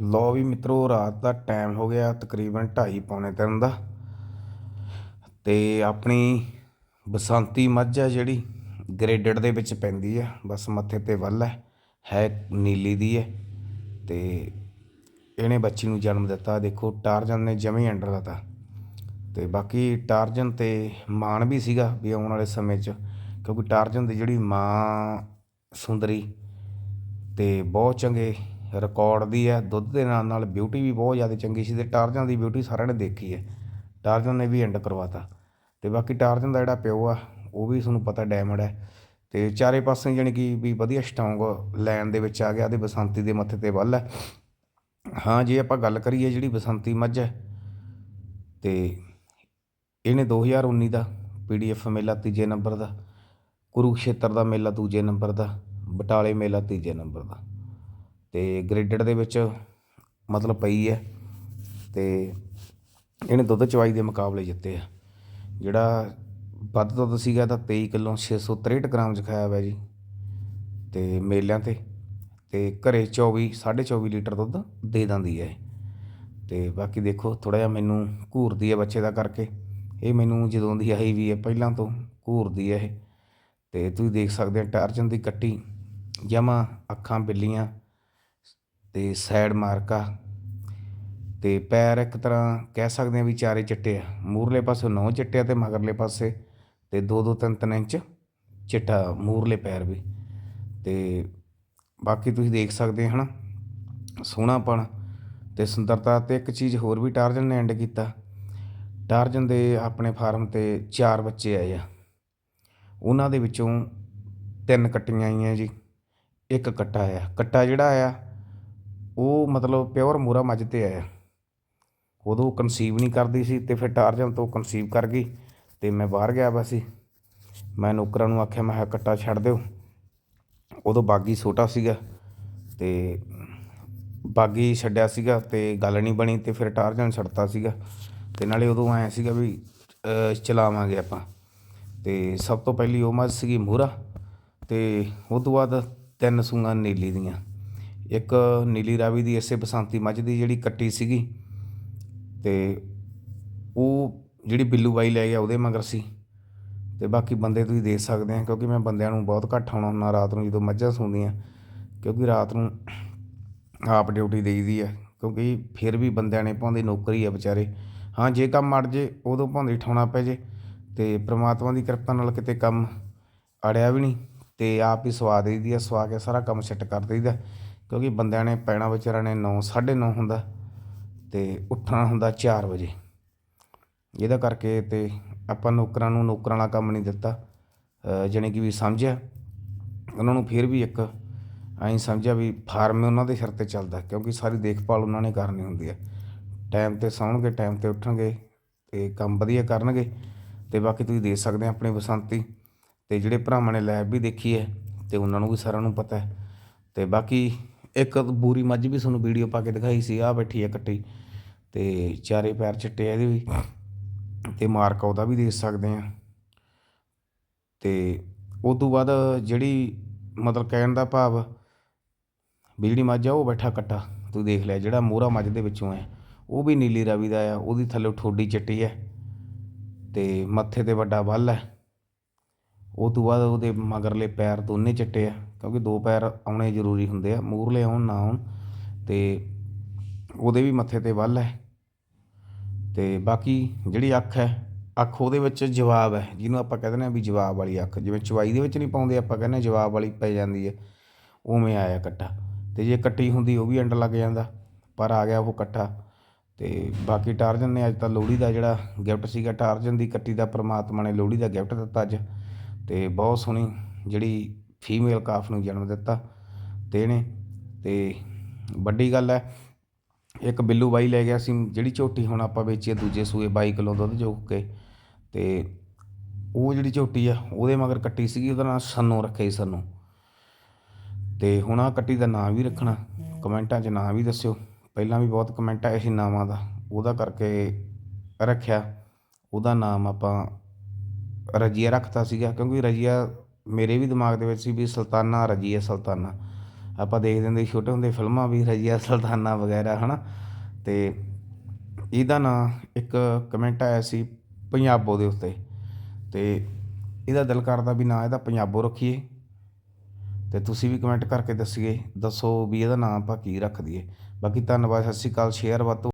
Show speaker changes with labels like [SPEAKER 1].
[SPEAKER 1] ਲੋ ਵੀ ਮਿੱਤਰੋ, ਰਾਤ ਦਾ ਟਾਈਮ ਹੋ ਗਿਆ ਤਕਰੀਬਨ 2:30 ਪੌਣੇ ਤਿੰਨ ਦਾ। ਤੇ ਆਪਣੀ ਬਸੰਤੀ ਮੱਝ ਹੈ ਜਿਹੜੀ ਗ੍ਰੇਡਡ ਦੇ ਵਿੱਚ ਪੈਂਦੀ ਹੈ ਬਸ ਮੱਥੇ ਤੇ ਵੱਲ ਹੈ ਹੈ ਨੀਲੀ ਦੀ ਹੈ। ਤੇ ਇਹਨੇ ਬੱਚੀ ਨੂੰ ਜਨਮ ਦਿੱਤਾ, ਦੇਖੋ ਟਾਰਜਨ ਨੇ ਜਮੇ ਅੰਡਰ ਲਾਤਾ। ਤੇ ਬਾਕੀ ਟਾਰਜਨ ਤੇ ਮਾਣ ਵੀ ਸੀਗਾ ਵੀ ਆਉਣ ਵਾਲੇ ਸਮੇਂ 'ਚ, ਕਿਉਂਕਿ ਟਾਰਜਨ ਦੀ ਜਿਹੜੀ ਮਾਂ ਸੁੰਦਰੀ ਤੇ ਬਹੁਤ ਚੰਗੇ ਰਿਕਾਰਡ ਦੀ ਹੈ, ਦੁੱਧ ਦੇ ਨਾਲ ਨਾਲ ਬਿਊਟੀ ਵੀ ਬਹੁਤ ਜ਼ਿਆਦਾ ਚੰਗੀ ਸੀ ਤੇ ਟਾਰਜਨ ਦੀ ਬਿਊਟੀ ਸਾਰਿਆਂ ਨੇ ਦੇਖੀ ਹੈ। ਟਾਰਜਨ ਨੇ ਵੀ ਐਂਡ ਕਰਵਾਤਾ। ਤੇ ਬਾਕੀ ਟਾਰਜਨ ਦਾ ਜਿਹੜਾ ਪਿਓ ਆ, ਉਹ ਵੀ ਤੁਹਾਨੂੰ ਪਤਾ ਡੈਮਡ ਹੈ। ਤੇ ਚਾਰੇ ਪਾਸੇ ਜਾਣੀ ਕਿ ਵੀ ਵਧੀਆ ਸਟਰੋਂਗ ਲਾਈਨ ਦੇ ਵਿੱਚ ਆ ਗਿਆ ਤੇ ਬਸੰਤੀ ਦੇ ਮੱਥੇ ਤੇ ਵੱਲ ਹੈ। ਹਾਂ, ਜੇ ਆਪਾਂ ਗੱਲ ਕਰੀਏ ਜਿਹੜੀ ਬਸੰਤੀ ਮੱਝ ਹੈ, ਤੇ ਇਹਨੇ 2019 ਦਾ ਪੀਡੀਐਫ ਮੇਲਾ ਤੀਜੇ ਨੰਬਰ ਦਾ, ਕੁਰੂਕਸ਼ੇਤਰ ਦਾ ਮੇਲਾ ਦੂਜੇ ਨੰਬਰ ਦਾ, ਬਟਾਲੇ ਮੇਲਾ ਤੀਜੇ ਨੰਬਰ ਦਾ। ਤੇ ਗ੍ਰੇਡਡ ਦੇ ਵਿੱਚ ਮਤਲਬ ਪਈ ਹੈ ਤੇ ਇਹਨੇ ਦੁੱਧ ਚਵਾਈ ਦੇ ਮੁਕਾਬਲੇ ਜਿੱਤੇ ਆ। ਜਿਹੜਾ ਵੱਧ ਦੁੱਧ ਸੀਗਾ ਤਾਂ 23 ਕਿਲੋ 663 ਗ੍ਰਾਮ ਚ ਖਾਇਆ ਹੋਇਆ ਜੀ। ਤੇ ਮੇਲਿਆਂ ਤੇ ਤੇ ਘਰੇ 24 24.5 ਲੀਟਰ ਦੁੱਧ ਦੇ ਦਿੰਦੀ ਹੈ। ਇਹ। ਤੇ ਬਾਕੀ ਦੇਖੋ ਥੋੜਾ ਜਿਹਾ ਮੈਨੂੰ ਘੂਰਦੀ ਹੈ ਬੱਚੇ ਦਾ ਕਰਕੇ। ਇਹ ਮੈਨੂੰ ਜਦੋਂ ਦੀ ਆਈ ਵੀ ਹੈ, ਪਹਿਲਾਂ ਤੋਂ ਘੂਰਦੀ ਹੈ ਇਹ। ਤੇ ਤੁਸੀਂ ਦੇਖ ਸਕਦੇ ਆ ਟਾਰਜਨ ਦੀ ਕੱਟੀ, ਜਮਾ ਅੱਖਾਂ ਬਿੱਲੀਆਂ ਤੇ ਸਾਈਡ ਮਾਰਕਾ ਤੇ ਪੈਰ ਇੱਕ ਤਰ੍ਹਾਂ ਕਹਿ ਸਕਦੇ ਆ ਵੀ ਚਾਰੇ ਚਿੱਟੇ ਆ। ਮੂਰਲੇ ਪਾਸੇ ਨੌ ਚਿੱਟੇ ਆ ਤੇ ਮਗਰਲੇ ਪਾਸੇ ਤੇ 2-2 3-3 ਇੰਚ ਚਿੱਟਾ ਮੂਰਲੇ ਪੈਰ ਵੀ। ਤੇ ਬਾਕੀ ਤੁਸੀਂ ਦੇਖ ਸਕਦੇ ਆ ਹਨਾ ਸੋਹਣਾਪਣ ਤੇ ਸੁੰਦਰਤਾ ਤੇ ਇੱਕ ਚੀਜ਼ ਹੋਰ ਵੀ ਟਾਰਜਨ ਨੇ ਐਂਡ ਕੀਤਾ। ਟਾਰਜਨ ਦੇ ਆਪਣੇ ਫਾਰਮ ਤੇ ਚਾਰ ਬੱਚੇ ਆਏ ਆ। ਉਹਨਾਂ ਦੇ ਵਿੱਚੋਂ ਤਿੰਨ ਕੱਟੀਆਂ ਆਈਆਂ ਜੀ, ਇੱਕ ਕੱਟਾ ਆਇਆ ਕੱਟਾ ਜਿਹੜਾ ਆਇਆ ਉਹ ਮਤਲਬ ਪਿਓਰ ਮੂਰਾ ਮੱਝ ਤੇ ਆਇਆ। ਉਦੋਂ ਕਨਸੀਵ ਨਹੀਂ ਕਰਦੀ ਸੀ ਤੇ ਫਿਰ ਟਾਰਜਨ ਤੋਂ ਕਨਸੀਵ ਕਰ ਗਈ ਤੇ ਮੈਂ ਬਾਹਰ ਗਿਆ ਵਾ ਸੀ। ਮੈਂ ਨੌਕਰਾਂ ਨੂੰ ਆਖਿਆ, ਮੈਂ ਕਿਹਾ ਕੱਟਾ ਛੱਡ ਦਿਓ। ਉਦੋਂ ਬਾਗੀ ਛੋਟਾ ਸੀਗਾ ਤੇ ਬਾਗੀ ਛੱਡਿਆ ਸੀਗਾ ਤੇ ਗੱਲ ਨਹੀਂ ਬਣੀ ਤੇ ਫਿਰ ਟਾਰਜਨ ਛੱਡਤਾ ਸੀਗਾ। ਤੇ ਨਾਲੇ ਉਦੋਂ ਆਇਆ ਸੀਗਾ ਵੀ ਚਲਾਵਾਂਗੇ ਆਪਾਂ। ਤੇ ਸਭ ਤੋਂ ਪਹਿਲੀ ਉਹ ਮੱਝ ਸੀਗੀ ਮੂਰਾ ਤੇ ਉਹ ਤੋਂ ਬਾਅਦ ਤਿੰਨ ਸੂਆਂ ਨੀਲੀ ਦੀਆਂ। ਇੱਕ ਨੀਲੀ ਰਾਵੀ ਦੀ ਇਸੇ ਬਸੰਤੀ ਮੱਝ ਦੀ ਜਿਹੜੀ ਕੱਟੀ ਸੀਗੀ ਤੇ ਉਹ ਜਿਹੜੀ ਬਿੱਲੂ ਬਾਈ ਲੈ ਗਿਆ ਉਹਦੇ ਮਗਰ ਸੀ ਤੇ ਬਾਕੀ ਬੰਦੇ ਤੁਸੀਂ ਦੇਖ ਸਕਦੇ ਆ, ਕਿਉਂਕਿ ਮੈਂ ਬੰਦਿਆਂ ਨੂੰ ਬਹੁਤ ਘੱਟ ਆਉਣਾ ਹੁੰਦਾ ਰਾਤ ਨੂੰ ਜਦੋਂ ਮੱਝਾਂ ਸੌਂਦੀਆਂ, ਕਿਉਂਕਿ ਰਾਤ ਨੂੰ ਆਪ ਡਿਊਟੀ ਦੇਈਦੀ ਆ, ਕਿਉਂਕਿ ਫਿਰ ਵੀ ਬੰਦਿਆਂ ਨੇ ਭਾਉਂਦੇ ਨੌਕਰੀ ਆ ਵਿਚਾਰੇ। ਹਾਂ, ਜੇ ਕੰਮ ਅੜ ਜੇ, ਉਦੋਂ ਭਾਉਂਦੇ ਠਾਉਣਾ ਪੈ ਜੇ, ਤੇ ਪ੍ਰਮਾਤਮਾ ਦੀ ਕਿਰਪਾ ਨਾਲ ਕਿਤੇ ਕੰਮ ਅੜਿਆ ਵੀ ਨਹੀਂ, ਤੇ ਆਪ ਹੀ ਸਵਾ ਦੇਈਦੀ ਆ, ਸਵਾ ਕੇ ਸਾਰਾ ਕੰਮ ਸੈੱਟ ਕਰ ਦੇਈਦਾ। ਕਿਉਂਕਿ ਬੰਦਿਆਂ ਨੇ ਪੈਣਾ ਵਿਚਾਰਿਆਂ ਨੇ 9 9:30 ਹੁੰਦਾ ਤੇ ਉੱਠਣਾ ਹੁੰਦਾ 4 ਵਜੇ। ਇਹਦਾ ਕਰਕੇ ਤੇ ਆਪਾਂ ਨੌਕਰਾਂ ਨੂੰ ਨੌਕਰਾਂ ਵਾਲਾ ਕੰਮ ਨਹੀਂ ਦਿੱਤਾ। ਅ, ਜਾਣੀ ਕਿ ਵੀ ਸਮਝਿਆ। ਉਹਨਾਂ ਨੂੰ ਫਿਰ ਵੀ ਇੱਕ ਐਂ ਸਮਝਿਆ ਵੀ ਫਾਰਮ ਉਹਨਾਂ ਦੇ ਸਿਰ ਤੇ ਚੱਲਦਾ ਕਿਉਂਕਿ ਸਾਰੀ ਦੇਖਭਾਲ ਉਹਨਾਂ ਨੇ ਕਰਨੀ ਹੁੰਦੀ ਹੈ ਟਾਈਮ ਤੇ ਸੌਣਗੇ ਟਾਈਮ ਤੇ ਉੱਠਣਗੇ ਤੇ ਕੰਮ ਵਧੀਆ ਕਰਨਗੇ ਤੇ ਬਾਕੀ ਤੁਸੀਂ ਦੇ ਸਕਦੇ ਆ ਆਪਣੇ ਬਸੰਤੀ। ਤੇ ਜਿਹੜੇ ਭਰਾਵਾਂ ਨੇ ਲੈਬ ਵੀ ਦੇਖੀ ਹੈ ਤੇ ਉਹਨਾਂ ਨੂੰ ਵੀ ਸਾਰਿਆਂ ਨੂੰ ਪਤਾ ਹੈ। ਤੇ ਬਾਕੀ ਇੱਕ ਬੂਰੀ ਮੱਝ ਵੀ ਤੁਹਾਨੂੰ ਵੀਡੀਓ ਪਾ ਕੇ ਦਿਖਾਈ ਸੀ ਆ ਬੈਠੀ ਹੈ ਕੱਟੀ ਤੇ ਚਾਰੇ ਪੈਰ ਚਿੱਟੇ ਆ ਇਹਦੇ ਵੀ। ਤੇ ਮਾਰਕਾ ਉਹਦਾ ਵੀ ਦੇਖ ਸਕਦੇ ਆ। ਤੇ ਉਸ ਤੋਂ ਬਾਅਦ ਜਿਹੜੀ ਮਤਲਬ ਕਹਿਣ ਦਾ ਭਾਵ ਵੀ ਜਿਹੜੀ ਮੱਝ ਆ ਉਹ ਬੈਠਾ ਕੱਟਾ ਤੂੰ ਦੇਖ ਲਿਆ ਜਿਹੜਾ ਮੋਹਰਾ ਮੱਝ ਦੇ ਵਿੱਚੋਂ ਹੈ। ਉਹ ਵੀ ਨੀਲੀ ਰਾਵੀ ਦਾ ਆ ਉਹਦੀ ਥੱਲੇ ਠੋਡੀ ਚਿੱਟੀ ਹੈ। ਤੇ ਮੱਥੇ ਤੇ ਵੱਡਾ ਵੱਲ ਹੈ। ਉਹ ਤੋਂ ਬਾਅਦ ਉਹਦੇ ਮਗਰਲੇ ਪੈਰ ਦੋਨੇ ਚਿੱਟੇ ਆ, ਕਿਉਂਕਿ ਦੋ ਪੈਰ ਆਉਣੇ ਜ਼ਰੂਰੀ ਹੁੰਦੇ ਆ ਮੂਰਲੇ ਆਉਣ, ਨਾ ਆਉਣ ਅਤੇ ਉਹਦੇ ਵੀ ਮੱਥੇ ਤੇ ਵੱਲ ਹੈ। ਅਤੇ ਬਾਕੀ ਜਿਹੜੀ ਅੱਖ ਹੈ, ਅੱਖ ਉਹਦੇ ਵਿੱਚ ਜਵਾਬ ਹੈ, ਜਿਹਨੂੰ ਆਪਾਂ ਕਹਿੰਦੇ ਨੇ ਵੀ ਜਵਾਬ ਵਾਲੀ ਅੱਖ, ਜਿਵੇਂ ਚਵਾਈ ਦੇ ਵਿੱਚ ਨਹੀਂ ਪਾਉਂਦੇ, ਆਪਾਂ ਕਹਿੰਦੇ ਜਵਾਬ ਵਾਲੀ ਪੈ ਜਾਂਦੀ ਹੈ, ਉਵੇਂ ਆਇਆ ਕੱਟਾ। ਤੇ ਜੇ ਕੱਟੀ ਹੁੰਦੀ ਉਹ ਵੀ ਐਂਡ ਲੱਗ ਜਾਂਦਾ, ਪਰ ਆ ਗਿਆ ਉਹ ਕੱਟਾ। ਤੇ ਬਾਕੀ ਟਾਰਜਨ ਨੇ ਅੱਜ ਤਾਂ ਲੋਹੜੀ ਦਾ ਜਿਹੜਾ ਗਿਫਟ ਸੀਗਾ, ਟਾਰਜਨ ਦੀ ਕੱਟੀ ਦਾ ਪ੍ਰਮਾਤਮਾ ਨੇ ਲੋਹੜੀ ਦਾ ਗਿਫਟ ਦਿੱਤਾ ਅੱਜ। ਅਤੇ ਬਹੁਤ ਸੋਹਣੀ ਜਿਹੜੀ ਫੀਮੇਲ ਕਾਫ ਨੂੰ ਜਨਮ ਦਿੱਤਾ ਅਤੇ ਇਹਨੇ ਅਤੇ ਵੱਡੀ ਗੱਲ ਹੈ, ਇੱਕ ਬਿੱਲੂ ਬਾਈ ਲੈ ਗਿਆ ਸੀ, ਜਿਹੜੀ ਝੋਟੀ ਹੁਣ ਆਪਾਂ ਵੇਚੀ ਆ ਦੂਜੇ ਸੂਏ 22 ਕਿਲੋ ਦੁੱਧ ਚੁੱਕ ਕੇ ਅਤੇ ਉਹ ਜਿਹੜੀ ਝੋਟੀ ਆ, ਉਹਦੇ ਮਗਰ ਕੱਟੀ ਸੀਗੀ, ਉਹਦਾ ਨਾਂ ਸੰਨੋ ਰੱਖਿਆ ਸੀ ਸੰਨੋ। ਤੇ ਹੁਣ ਆ ਕੱਟੀ ਦਾ ਨਾਂ ਵੀ ਰੱਖਣਾ, ਕਮੈਂਟਾਂ 'ਚ ਨਾਂ ਵੀ ਦੱਸਿਓ। ਪਹਿਲਾਂ ਵੀ ਬਹੁਤ ਕਮੈਂਟ ਆਏ ਸੀ ਨਾਵਾਂ ਦਾ, ਉਹਦਾ ਕਰਕੇ ਰੱਖਿਆ, ਉਹਦਾ ਨਾਮ ਆਪਾਂ ਰਜੀਆ ਰੱਖਤਾ ਸੀਗਾ, ਕਿਉਂਕਿ ਰਜੀਆ ਮੇਰੇ ਵੀ ਦਿਮਾਗ ਦੇ ਵਿੱਚ ਸੀ ਵੀ ਸੁਲਤਾਨਾ, ਰਜੀਆ ਸੁਲਤਾਨਾ। ਆਪਾਂ ਦੇਖਦੇ ਹੁੰਦੇ ਛੋਟੇ ਹੁੰਦੇ ਫਿਲਮਾਂ ਵੀ ਰਜੀਆ ਸੁਲਤਾਨਾ ਵਗੈਰਾ, ਹਨਾ? ਤੇ ਇਹਦਾ ਨਾਂ ਇੱਕ ਕਮੈਂਟ ਆਇਆ ਸੀ ਪੰਜਾਬੋ ਦੇ ਉੱਤੇ। ਤੇ ਇਹਦਾ ਦਿਲ ਕਰਦਾ ਵੀ ਨਾਂ ਇਹਦਾ ਪੰਜਾਬੋ ਰੱਖੀਏ। ਤੇ ਤੁਸੀਂ ਵੀ ਕਮੈਂਟ ਕਰਕੇ ਦੱਸੀਏ, ਦੱਸੋ ਵੀ ਇਹਦਾ ਨਾਂ ਆਪਾਂ ਕੀ ਰੱਖ ਦਈਏ। ਬਾਕੀ ਧੰਨਵਾਦ, ਸਤਿ ਸ਼੍ਰੀ ਅਕਾਲ, ਸ਼ੇਅਰ ਵੱਧ ਤੋਂ